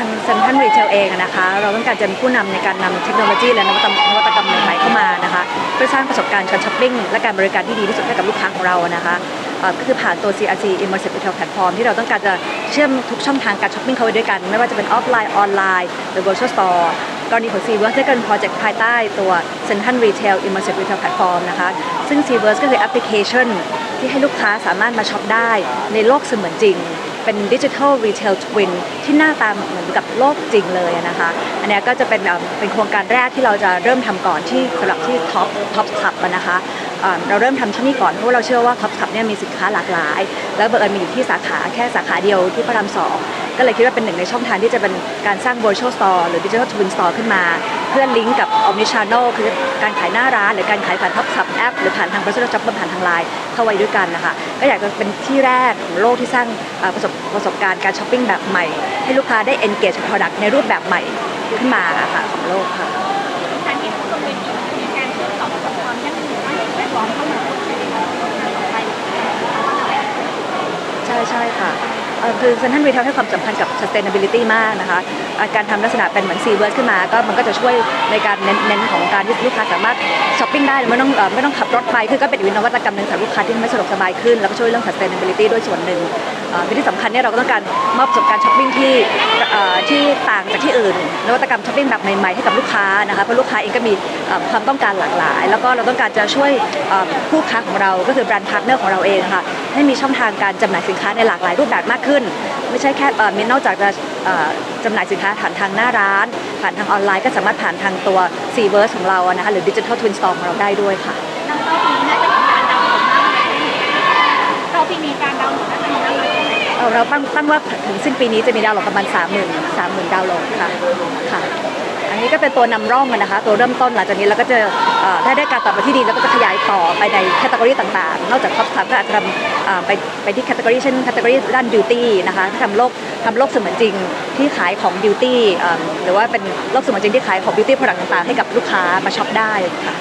ทางเซ็นทรัลรีเทลเองนะคะ เราต้องการจะเป็นผู้นำในการนำเทคโนโลยีและนวัตกรรมนวัตกรรมใหม่ๆเข้ามานะคะเพื่อสร้างประสบการณ์การช้อปปิ้งและการบริการที่ดีที่สุดให้กับลูกค้าของเรานะคะก็คือผ่านตัว CRC Immersive Retail Platform ที่เราต้องการจะเชื่อมทุกช่องทางการช้อปปิ้งเข้าไว้ด้วยกัน ไม่ว่าจะเป็นออฟไลน์ ออนไลน์ หรือ virtual store กรณีของ Seaverse ได้เป็นโปรเจกต์ภายใต้ตัว Central Retail Immersive Retail Platform นะคะ ซึ่ง Seaverse ก็คือแอปพลิเคชันที่ให้ลูกค้าสามารถมาช็อปได้ในโลกเสมือนจริง เป็นดิจิทัลรีเทลทวินที่หน้าตาเหมือนกับโลกจริงเลยนะคะ อันนี้ก็จะเป็นเป็นโครงการแรกที่เราจะเริ่มทำก่อนที่สำหรับที่ท็อปท็อปคับนะคะเราเริ่มทำที่นี่ก่อนเพราะาเราเชื่อว่าท็อปคับเนี่ยมีสินค้าหลากหลาย แล้วบังเอิญมีอยู่ที่สาขาแค่สาขาเดียวที่พระรามสอง ก็เลยคิดว่าเป็นหนึ่งในช่องทางที่จะเป็นการสร้าง virtual store หรือ digital twin store ขึ้นมา เพื่อลิงก์กับ omni channel คือการขายหน้าร้าน หรือการขายผ่านท็อปคับแอป หรือผ่านทาง personal shopper ผ่านทางไลน์เข้าไว้ด้วยกันนะคะก็อยากจะเป็นที่แรกของโลกที่สร้างประสบประสบการณ์การช้อปปิ้งแบบใหม่ ให้ลูกค้าได้ engage product ในรูปแบบใหม่ขึ้นมาค่ะของโลกค่ะ การที่ผู้ลงเวทีมีการเชื่อมต่อกับความยั่งยืนและสิ่งแวดล้อมเข้ามาพูดคุยในการต่อไป ใช่ใช่ค่ะเอ่อ คือเซนทันรีเทลให้ความสำคัญกับ sustainability มากนะคะ การทำลักษณะเป็นเหมือน C word ขึ้นมา ก็มันก็จะช่วยในการเน้นของการที่ลูกค้าสามารถช้อปปิ้งได้ไม่ต้องไม่ต้องขับรถไป คือก็เป็นอีกนวัตกรรมหนึ่งสำหรับลูกค้าที่ทำให้สะดวกสบายขึ้น แล้วก็ช่วยเรื่อง sustainability ด้วยส่วนหนึ่งเอ่อที่สำคัญเนี่ยเราก็ต้องการมอบประสบการณ์ช้อปปิ้งที่ที่ต่างจากที่อื่นนวัตกรรมช้อปปิ้งแบบใหม่ๆให้กับลูกค้านะคะเพราะลูกค้าเองก็มีความต้องการหลากหลาย แล้วก็เราต้องการจะช่วยผู้ค้าของเราก็คือแบรนด์พาร์ทเนอร์ของเราเองค่ะ ให้มีช่องทางการจำหน่ายสินค้าในหลากหลายรูปแบบมากขึ้น ไม่ใช่แค่เอ่อมีนอกจากจะจำหน่ายสินค้าผ่านทางหน้าร้าน ผ่านทางออนไลน์ก็สามารถผ่านทางตัว c v e r s e ของเรานะคะหรือดิจิทัลทวินสตอร์ของเราได้ด้วยค่ะน้ำเต้าปีนี้การดาวน์โหลดมากเลยเราปีนี้การดาวน์โหลด เอ่อเราตั้งตั้งว่าถึงสิ้นปีนี้จะมีดาวน์โหลดประมาณ 3 0 0 0 0 3 0,000 ดาวน์โหลดค่ะค่ะ อันนี้ก็เป็นตัวนำร่องนะคะ ตัวเริ่มต้นหลังจากนี้เราก็จะเอ่อถ้าได้การตอบรับที่ดีแล้วก็จะขยายต่อไปในแคตตา o r y ต่างๆ นอกจากท็อปคับก็อาจจะทำอ่าไปไปที่แคตตา o r y เช่นแคตตา o r y ด้านบิวตี้นะคะที่ทำโลกทำโลกเสมือนจริงที่ขายของบิวตี้หรือว่าเป็นโลกเสมือนจริงที่ขายของบิวตี้ผลิตต่างๆ ให้กับลูกค้ามาช็อปได้ค่ะ